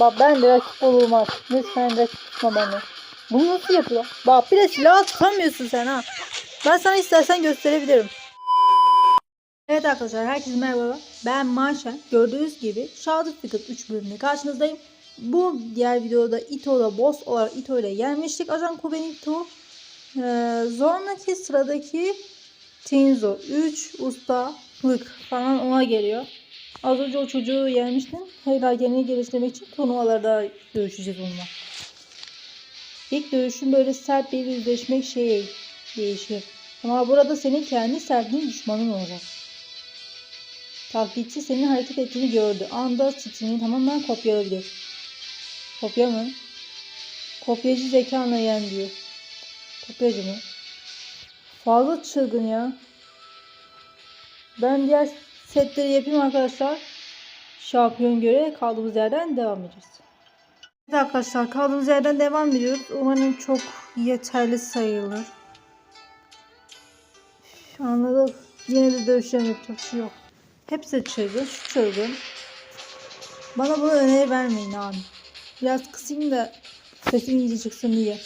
Bak ben de rakip olmaz. Lütfen rakip tutma beni. Bunu nasıl yapıyor? Bak bir de silah tutamıyorsun sen ha. Ben sana istersen gösterebilirim. Evet arkadaşlar herkese merhaba. Ben Marşen. Gördüğünüz gibi Shadow Ticket 3 bölümünde karşınızdayım. Bu diğer videoda Ito'da boss olarak Ito ile yenmiştik. Ajan Kubenito. Ee, sonraki sıradaki Tinzo 3 ustalık falan ona geliyor. Az önce o çocuğu yenmiştim. Hala kendini geliştirmek için turnuvalarda dövüşeceğiz onunla. İlk dövüşün böyle sert bir yüzleşmek şey değişir. Ama burada senin kendi sertliğin düşmanın olacak. Taklitçi senin hareket ettiğini gördü. Anda stilini tamamen kopyalayabilir. Kopya mı? Kopyacı zekanla yen diyor. Kopyacı mı? Fazla çılgın ya. Ben diğer setleri yapayım arkadaşlar. Şampiyon göre kaldığımız yerden devam edeceğiz. Evet arkadaşlar kaldığımız yerden devam ediyoruz. Umarım çok yeterli sayılır. Anladık. Yine de dövüşlerim yapacak şey yok. Hepsi çılgın. Şu çılgın. Bana bunu öneri vermeyin abi. Biraz kısayım da sesim iyice çıksın diye.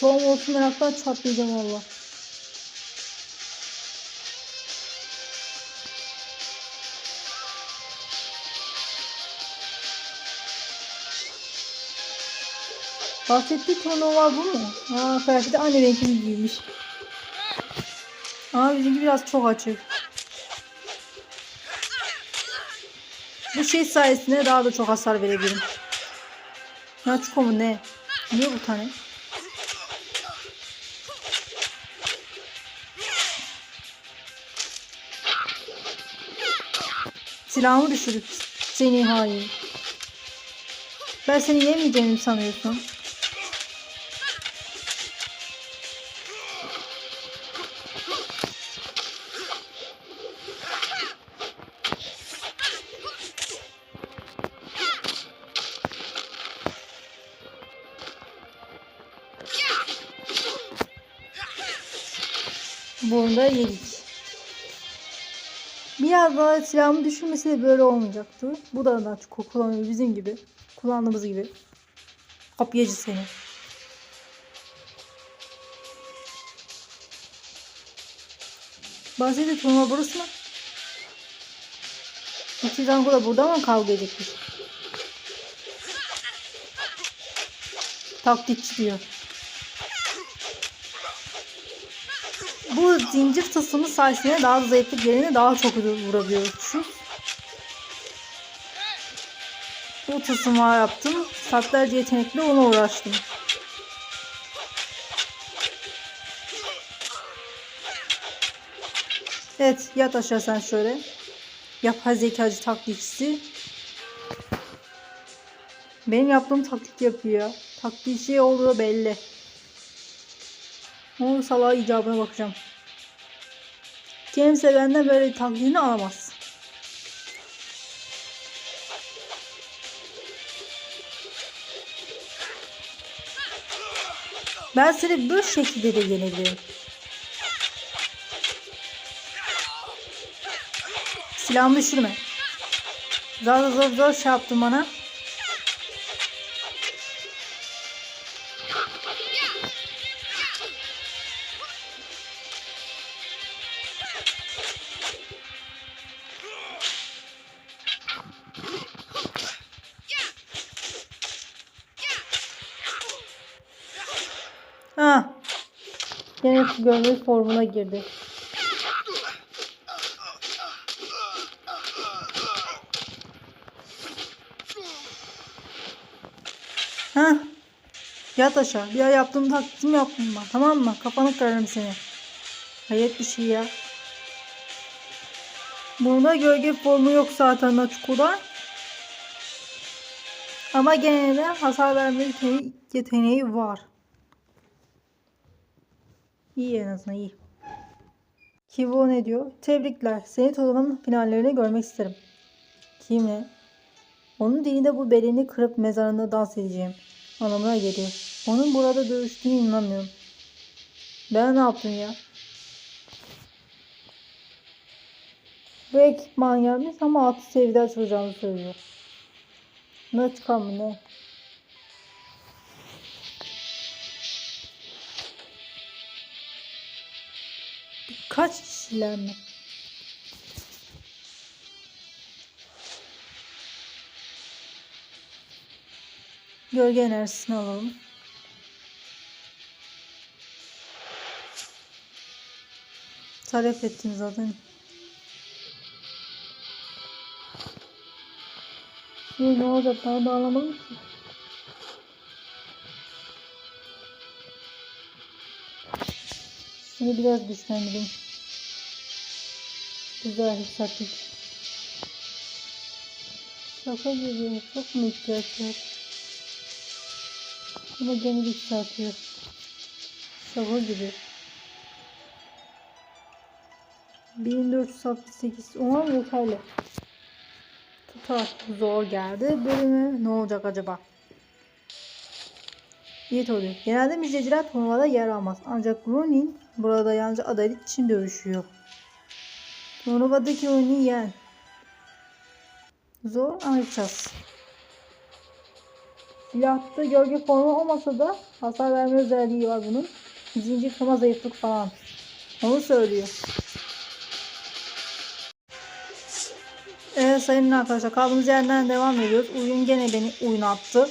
Son olsun meraktan çatlayacağım valla. Bahsettiği turnuva bu mu? Aa kıyafeti aynı renkini giymiş. Ama bizimki biraz çok açık. Bu şey sayesinde daha da çok hasar verebilirim. Naçko mu ne? Niye bu tane? Silahımı düşürüp seni hain. Ben seni yemeyeceğimi mi sanıyorsun. Silahımı düşürmesi de böyle olmayacaktı. Bu da çok kullanıyor bizim gibi. Kullandığımız gibi. Kopyacı seni. Bahsede turnuva burası mı? İki Zango da burada mı kavga edecekmiş? Taktikçi diyor. Bu zincir tılsımı sayesinde daha zayıflık yerine daha çok vurabiliyormuşuz. Bu tılsımı yaptım. Saatlerce yetenekli ona uğraştım. Evet yat aşağı sen şöyle. Yapay zekacı taklitçisi. Benim yaptığım taklit yapıyor. Şey olduğu belli. O salağa icabına bakacağım. Kimse benden böyle taklidini alamaz. Ben seni bu şekilde de yenebilirim. Silahımı düşürme. Zor zor zor şey yaptın bana. Gönül formuna girdi. Ha. Yat aşağı. Ay yaptığım taklitimi yaptım ben. Tamam mı? Kafanı kırarım seni. Hayret bir şey ya. Bunda gölge formu yok zaten Naçku'da. Ama gene de hasar verme yeteneği var. İyi en azından iyi. Kivo ne diyor? Tebrikler. Seni turnuvanın finallerine görmek isterim. Kimle? Onun dilinde bu belini kırıp mezarında dans edeceğim. Anlamına geliyor. Onun burada dövüştüğünü inanmıyorum. Ben ne yaptım ya? Bu ekipman gelmiş ama altı seviyede açılacağını söylüyor. Ne çıkan mı ne? Kaç kişiler mi? Gölge enerjisini alalım. Talep ettim zaten. Şimdi ne olacak? Daha bağlamalı ki. Şunu biraz güçlendireyim. Güzel hissettik. Şaka gibi. Çok mu ihtiyaç var? Ama gene yükseltiyor. Şaka gibi. 1468 umarım yeterli. Tutar. Zor geldi. Bölümü ne olacak acaba? İyi oluyor. Genelde müjdeciler turnuvada yer almaz. Ancak Ronin burada yalnızca adalet için dövüşüyor. Turnuvadaki Ronin yen. Zor ama yapacağız. Silahta gölge formu olmasa da hasar verme özelliği var bunun. Zincir kırma zayıflık falan. Onu söylüyor. Evet sayın arkadaşlar kaldığımız yerden devam ediyoruz. Oyun gene beni oynattı.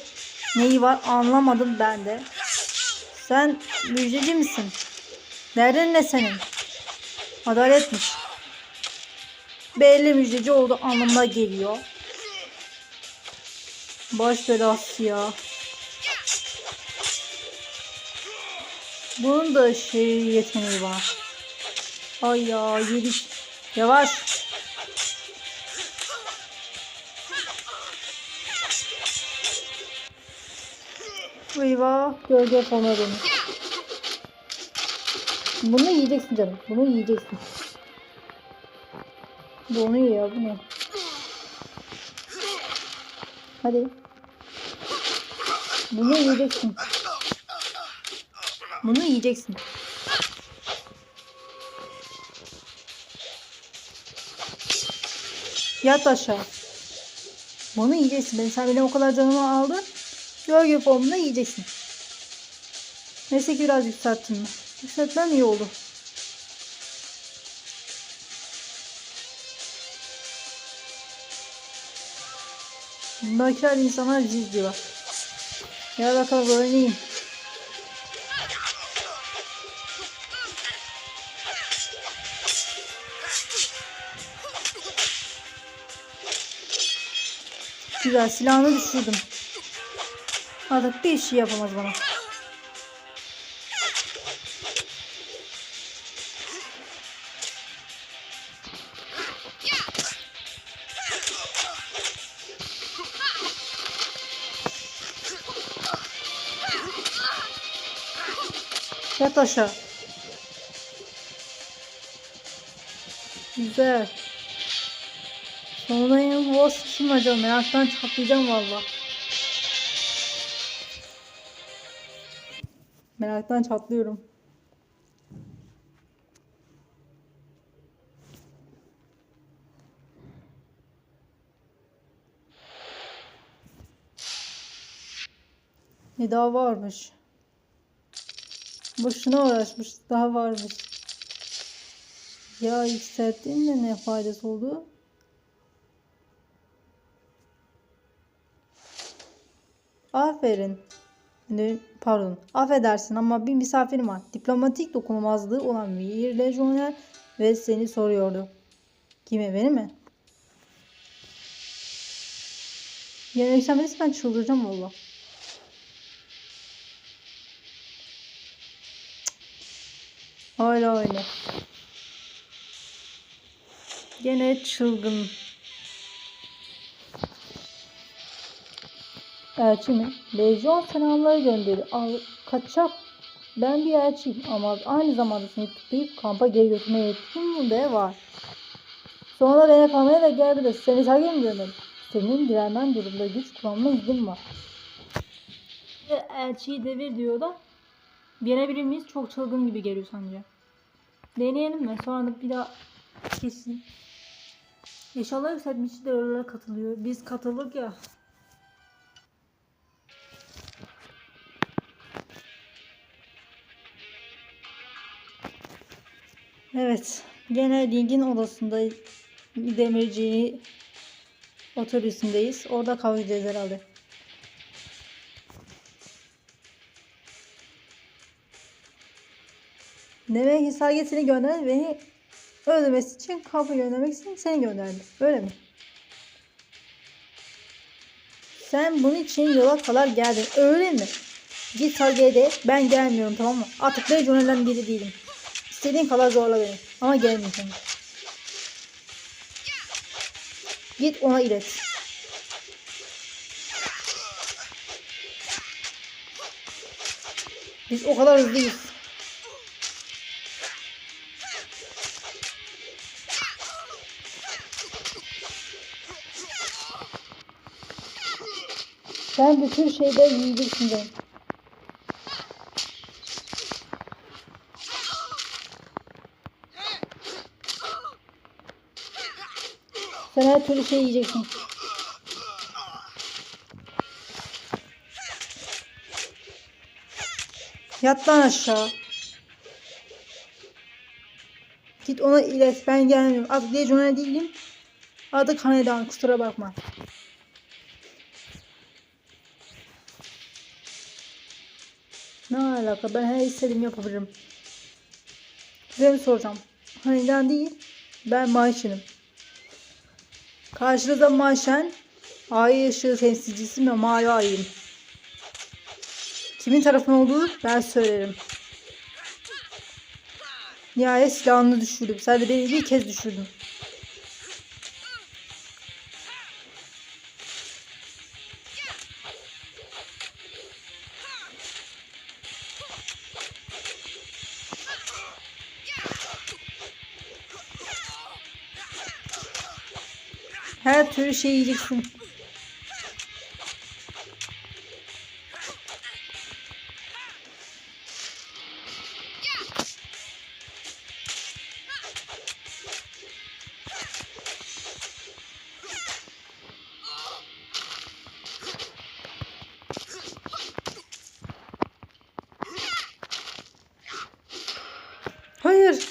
Neyi var anlamadım ben de. Sen müjdeci misin? Derdin ne senin? Adaletmiş. Belli müjdeci oldu anlamına geliyor. Baş belası ya. Bunun da şey yeteneği var. Ay ya yedik. Yavaş. Eyvah gölge fona. Bunu yiyeceksin canım. Bunu yiyeceksin. Onu yiyor. Bu ne? Hadi. Bunu yiyeceksin. Bunu yiyeceksin. Yat aşağı. Bunu yiyeceksin. Ben sen benim o kadar canımı aldın. Gölge formunda yiyeceksin. Neyse ki biraz yükselttim. Yükseltmem iyi oldu. Bundakiler insanlar bizi izliyorlar. Gel bakalım oynayayım. Güzel silahını düşürdüm. Artık bir şey yapamaz bana. Yat aşağı. Güzel. Sonunda yine kim acaba? Meraktan çatlayacağım valla. Meraktan çatlıyorum. Ne daha varmış. Boşuna uğraşmış. Daha varmış. Ya yükselttiğinde ne faydası oldu? Aferin. Pardon. Affedersin ama bir misafirim var. Diplomatik dokunulmazlığı olan bir lejyoner ve seni soruyordu. Kime? Beni mi? Birisi ben çıldıracağım valla. Hala öyle. Gene çılgın. Elçi mi? Lejyon selamları gönderi. Al, kaçak. Ben bir elçiyim ama aynı zamanda seni tutuklayıp kampa geri götürmeye yetkim de var. Sonra beni kalmaya da geldi de seni mi gönderdim? Senin direnmen durumda güç kullanma izin var. Elçiyi devir diyor da yenebilir miyiz? Çok çılgın gibi geliyor sence. Deneyelim mi? Sonra da bir daha kesin. Eşyalar yükseltmiş de oralara katılıyor. Biz katıldık ya. Evet. Gene Link'in odasında demirci otobüsündeyiz. Orada kavga edeceğiz herhalde. Sergen seni gönderdi. Beni öldürmesi için kapı göndermek için seni gönderdi. Öyle mi? Sen bunun için yola kadar geldin. Öyle mi? Git de ben gelmiyorum tamam mı? Artık ben biri değilim. İstediğin kadar zorla beni. Ama gelmeyeceğim. Git ona ilet. Biz o kadar hızlıyız. Sen bütün şeyde yiyeceksin canım. Sen her türlü şey yiyeceksin. Yat lan aşağı. Git ona ilet. Ben gelmiyorum. Artık diye değilim. Artık hanedan kusura bakma. Ne alaka? Ben her istediğimi yapabilirim. Size mi soracağım? Hanedan değil. Ben Mayşin'im. Karşınızda Mayşen. Ay ışığı temsilcisi ve mavi ayıyım. Kimin tarafın olduğu ben söylerim. Nihayet silahını düşürdüm. De beni bir kez düşürdün. Her türlü şey yiyeceksin. Hayır.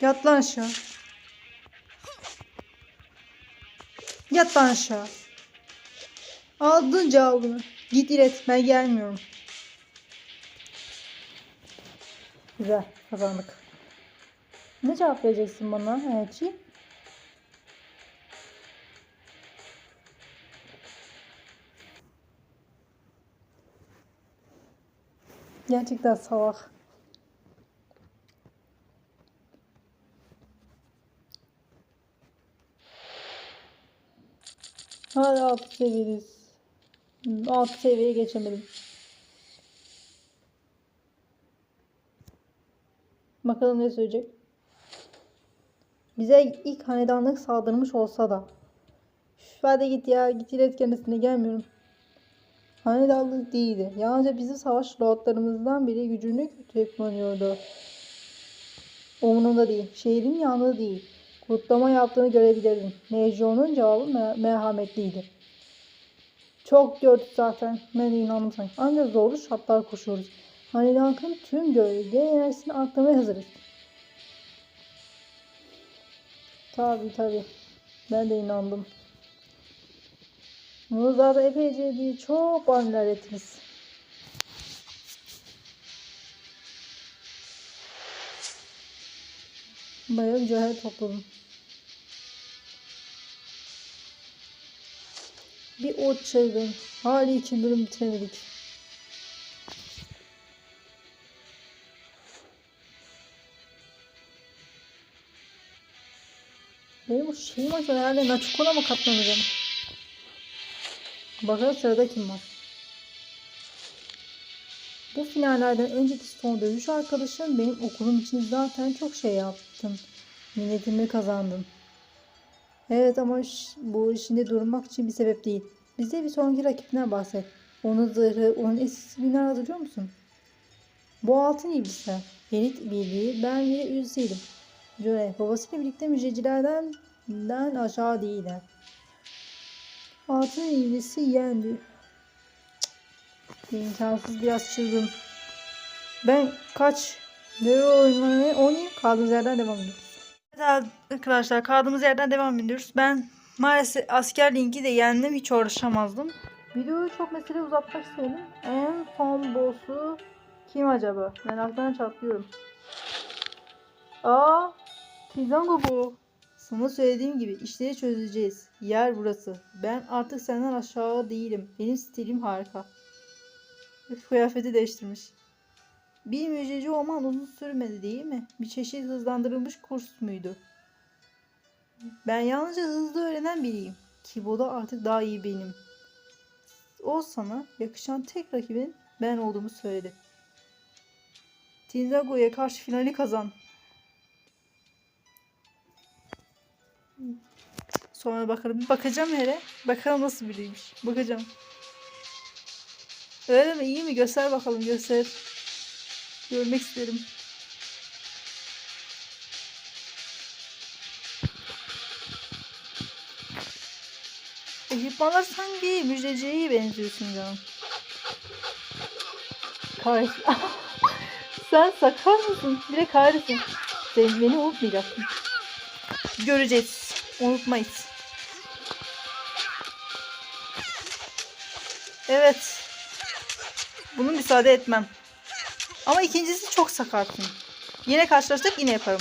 Yat lan aşağı. Yat lan aşağı. Aldın cevabını. Git ilet. Ben gelmiyorum. Güzel. Kazandık. Ne cevap vereceksin bana Elçi? Gerçekten salak. Hala altı seviyedeyiz. Altı seviyeye geçemedim. Bakalım ne söyleyecek. Bize ilk hanedanlık saldırmış olsa da. Üf, hadi git ya. Git ilet kendisine gelmiyorum. Hanedanlık değildi. Yalnızca bizi savaş lordlarımızdan biri gücünü kötüye kullanıyordu. Umurumda değil. Şehrin yanında değil. Kutlama yaptığını görebilirdim. Nejion'un cevabı me- merhametliydi. Çok gördük zaten. Ben de inandım sanki. Ancak zorlu şartlar koşuyoruz. Hanedank'ın tüm gölge enerjisini aklamaya hazırız. Tabi tabi. Ben de inandım. Bunu zaten epeyce değil. Çok anneler ettiniz. Bayağı mücadele topladım. Bir ot çılgın. Hali için bölüm bitiremedik. Benim şeyim acaba herhalde Naçuko'na mı katlanacağım? Bakalım sırada kim var? Bu finallerden önceki son dövüş arkadaşım benim okulum için zaten çok şey yaptın. Minnetimi kazandın. Evet ama bu şimdi durmak için bir sebep değil. Bize bir sonraki rakibinden bahset. Onun zırhı, onun eskisi günler hatırlıyor musun? Bu altın iblisler. Elit birliği ben bile üyesiydim. Joe babasıyla birlikte müjdecilerden den aşağı değiller. Altın iğnesi yendi. İmkansız biraz çılgın. Ben kaç ne oynamaya oynayayım kaldığımız yerden devam ediyoruz. Evet arkadaşlar kaldığımız yerden devam ediyoruz. Ben maalesef asker linki de yendim hiç uğraşamazdım. Videoyu çok mesele uzatmak istedim. En son boss'u kim acaba? Meraktan çatlıyorum. Aa, Tizango bu. Sana söylediğim gibi işleri çözeceğiz. Yer burası. Ben artık senden aşağı değilim. Benim stilim harika. Üf, Kıyafeti değiştirmiş. Bir müjdeci olman uzun sürmedi değil mi? Bir çeşit hızlandırılmış kurs muydu? Ben yalnızca hızlı öğrenen biriyim. Kibo'da artık daha iyi benim. O sana yakışan tek rakibin ben olduğumu söyledi. Tinzago'ya karşı finali kazan. Sonra bakarım. Bir bakacağım hele. Bakalım nasıl biriymiş. Bakacağım. Öyle mi? İyi mi? Göster bakalım. Göster. Görmek isterim. Ekipmanlar sanki müjdeciye benziyorsun canım. Kahretsin. Sen sakar mısın? Bir de kahretsin. Sen beni unutmayacaksın. Göreceğiz. Unutmayız. Evet. Bunu müsaade etmem. Ama ikincisi çok sakarsın. Yine karşılaştık yine yaparım.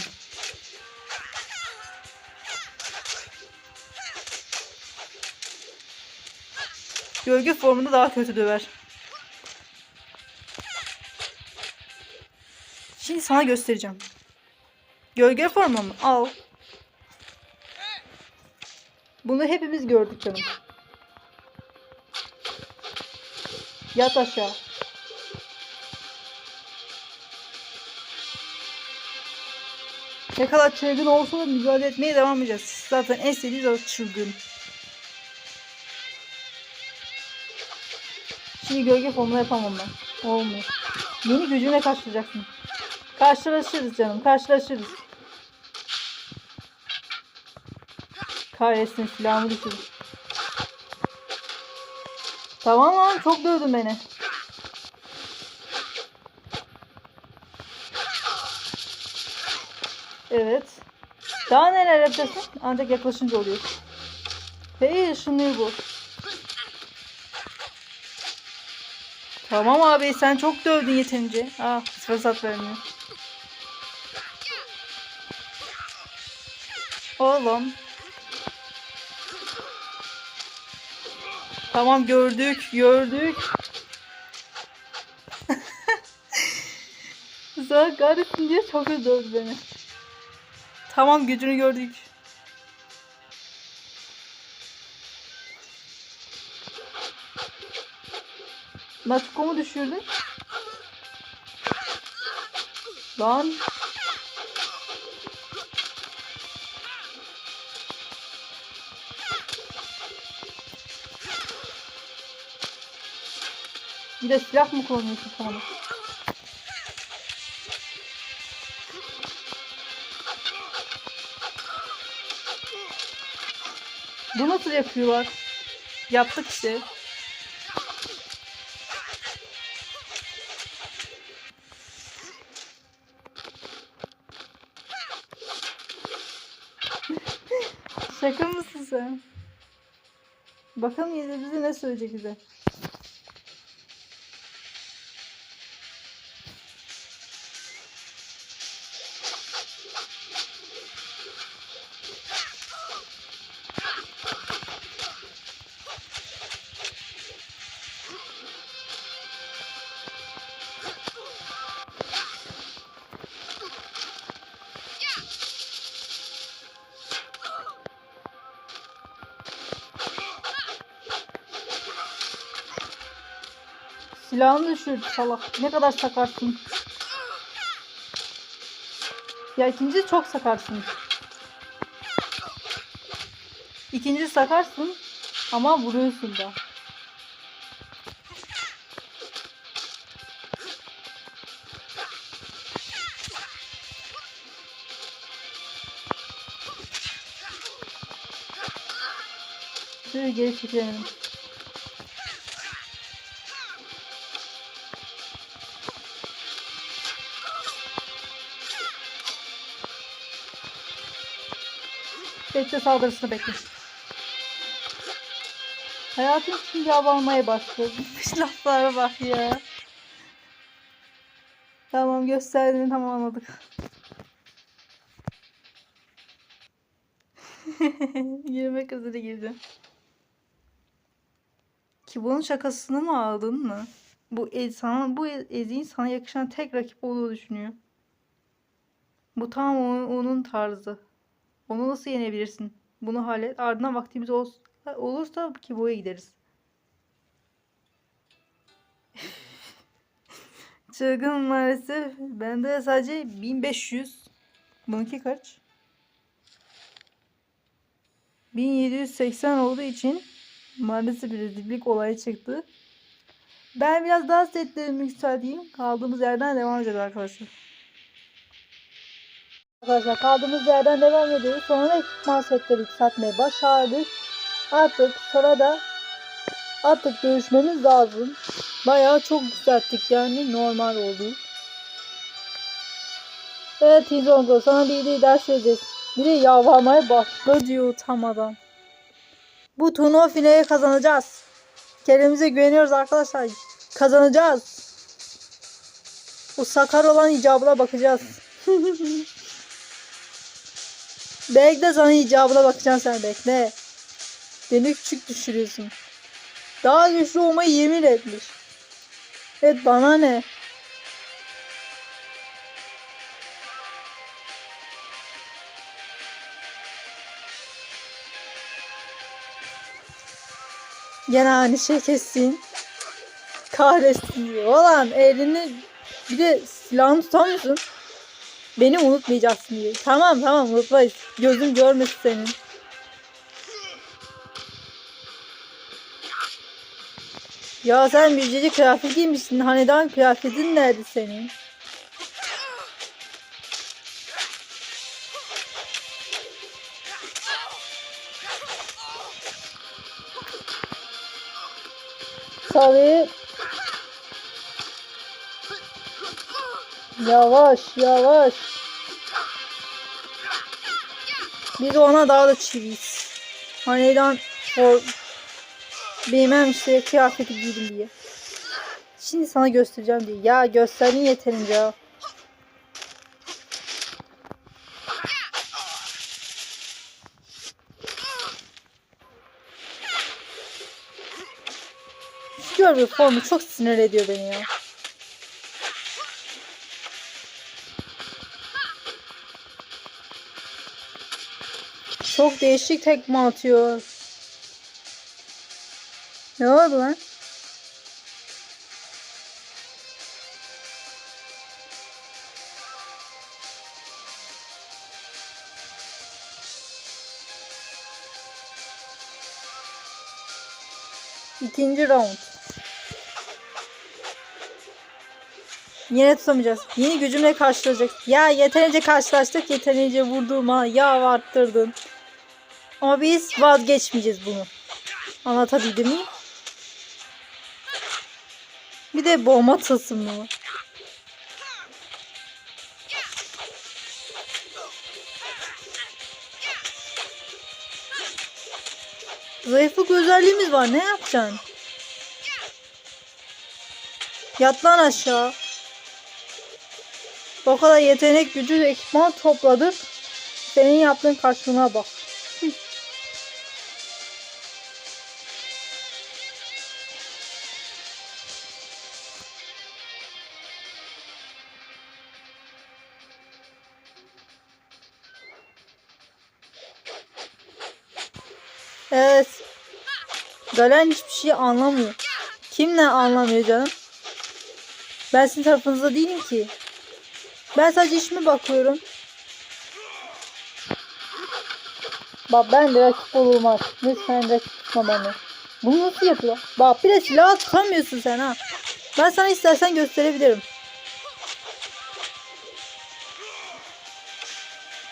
Gölge formunda daha kötü döver. Şimdi sana göstereceğim. Gölge formu mu? Al. Bunu hepimiz gördük canım. Yat aşağı. Ne kadar çılgın olsa da mücadele etmeye devam edeceğiz. Zaten en sevdiğimiz o çılgın. Şimdi gölge formunu yapamam ben. Olmuyor. Yeni gücüne karşılayacaksın. Karşılaşırız canım. Karşılaşırız. Kahretsin silahımı düşürdüm. Tamam lan çok dövdün beni. Evet. Daha neler yapacaksın? Ancak yaklaşınca oluyor. Hey ışınlıyor bu. Tamam abi sen çok dövdün yeterince. Ah fırsat vermiyor. Oğlum. Tamam gördük gördük. Sana kahretsin diye çok dövdü beni. Tamam gücünü gördük. Natsuko mu düşürdün? Lan. Bir de silah mı kullanıyorsun sana? Bu nasıl yapıyorlar? Yaptık işte. Şaka mısın sen? Bakalım yine bize ne söyleyecek bize. Silahını düşür salak. Ne kadar sakarsın. Ya ikinci çok sakarsın. İkinci sakarsın ama vuruyorsun da. Şöyle geri çekilelim. Bekle saldırısını bekle. Hayatım cevap almaya başladı. Laflara bak ya. Tamam gösterdiğini tamam anladık. Yürüme kızına girdi. Ki bunun şakasını mı aldın mı? Bu ez, bu ez- eziğin sana yakışan tek rakip olduğunu düşünüyor. Bu tam onun, onun tarzı. Onu nasıl yenebilirsin? Bunu hallet. Ardından vaktimiz ol, olursa ki boya gideriz. Çılgın maalesef. Bende sadece 1500. Bununki kaç? 1780 olduğu için maalesef bir rezillik olayı çıktı. Ben biraz daha setlerimi yükselteyim. Kaldığımız yerden devam edeceğiz arkadaşlar. Arkadaşlar kaldığımız yerden devam ediyoruz. Sonra ekipman setleri yükseltmeyi başardık. Artık sırada artık görüşmemiz lazım. Bayağı çok yükselttik yani normal oldu. Evet Tizongo sana bir de ders vereceğiz. Bir de yalvarmaya başla diyor utanmadan. Bu turnuva finali kazanacağız. Kendimize güveniyoruz arkadaşlar. Kazanacağız. Bu sakar olan icabına bakacağız. bekle sana icabına bakacağım sen bekle. Beni küçük düşürüyorsun. Daha güçlü olmayı yemin etmiş. Evet bana ne? Gene aynı şey kessin. Kahretsin diyor. Ulan elini bir de silahını tutamıyorsun. Beni unutmayacaksın diyor. Tamam tamam unutmayız. Gözüm görmesin senin. Ya sen büyüceci kıyafet giymişsin. Hanedan kıyafetin nerede senin? Tabii. Yavaş yavaş. Biz ona daha da çiviyiz. Hanedan o bilmem işte kıyafeti giydim diye. Şimdi sana göstereceğim diye. Ya gösterdin yeterince ya. Şu görgü formu çok sinir ediyor beni ya. Çok değişik tekme atıyor. Ne oldu lan? İkinci round. Yine tutamayacağız. Yeni gücümle karşılaşacak. Ya yeterince karşılaştık. Yeterince vurduğuma yağ arttırdın. Ama biz vazgeçmeyeceğiz bunu. Anlatabildim mi? Bir de bomba tılsımı var. Zayıflık özelliğimiz var. Ne yapacaksın? Yat lan aşağı. O kadar yetenek gücü ekipman topladık. Senin yaptığın karşılığına bak. Galen hiçbir şey anlamıyor. Kim ne anlamıyor canım? Ben sizin tarafınızda değilim ki. Ben sadece işime bakıyorum. Bak ben de rakip olmaz. Lütfen rakip tutma beni. Bunu nasıl yapıyor? Bak bir de silah tutamıyorsun sen ha. Ben sana istersen gösterebilirim.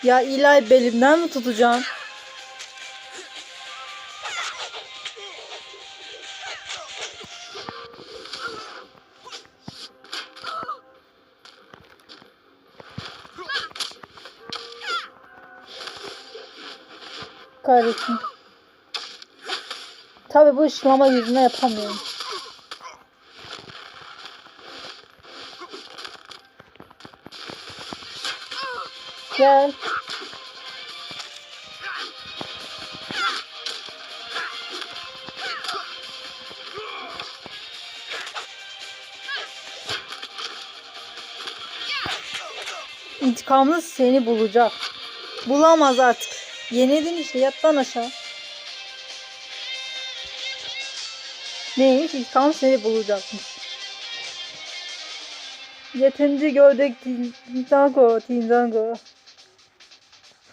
Ya illa belimden mi tutacağım? Kahretsin. Tabi bu ışınlama yüzüne yapamıyorum. Gel. İntikamınız seni bulacak. Bulamaz artık. Yenildin işte yattan aşağı. Neymiş? İntikam seni bulacakmış. Yeterince gördük Tintango, Tintango.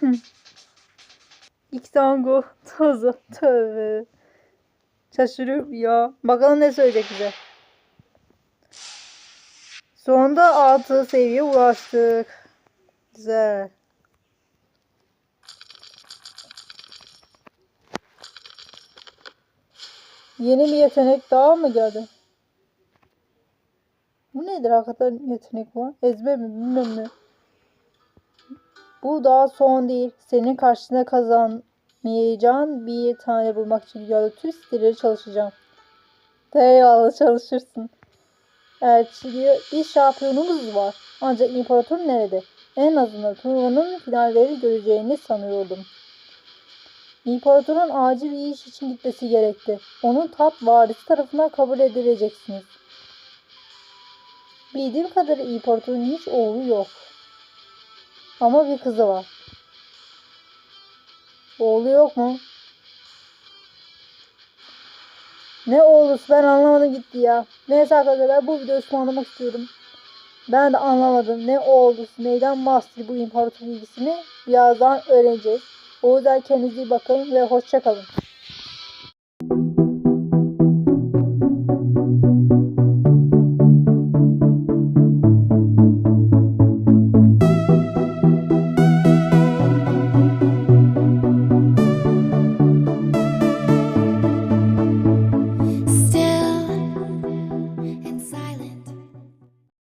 İktango, tozu, tövbe. Şaşırıyorum ya. Bakalım ne söyleyecek bize. Sonunda altı seviyeye ulaştık. Güzel. Yeni bir yetenek daha mı geldi? Bu nedir hakikaten yetenek var? Ezber mi bilmem ne. Bu daha son değil. Senin karşısında kazanmayacağın bir tane bulmak için yolda tüm siteleri çalışacağım. Eyvallah çalışırsın. Elçiliğe bir şampiyonumuz var. Ancak imparator nerede? En azından turnuvanın finalleri göreceğini sanıyordum. İmparatorun acil bir iş için gitmesi gerekti. Onun tat varisi tarafından kabul edileceksiniz. Bildiğim kadarıyla imparatorun hiç oğlu yok. Ama bir kızı var. Oğlu yok mu? Ne oğlusu ben anlamadım gitti ya. Neyse arkadaşlar bu videoyu sonlandırmak istiyorum. Ben de anlamadım ne oğlusu neyden bahsediyor bu imparator bilgisini birazdan öğreneceğiz. Yüzden kendinize iyi bakın ve hoşçakalın.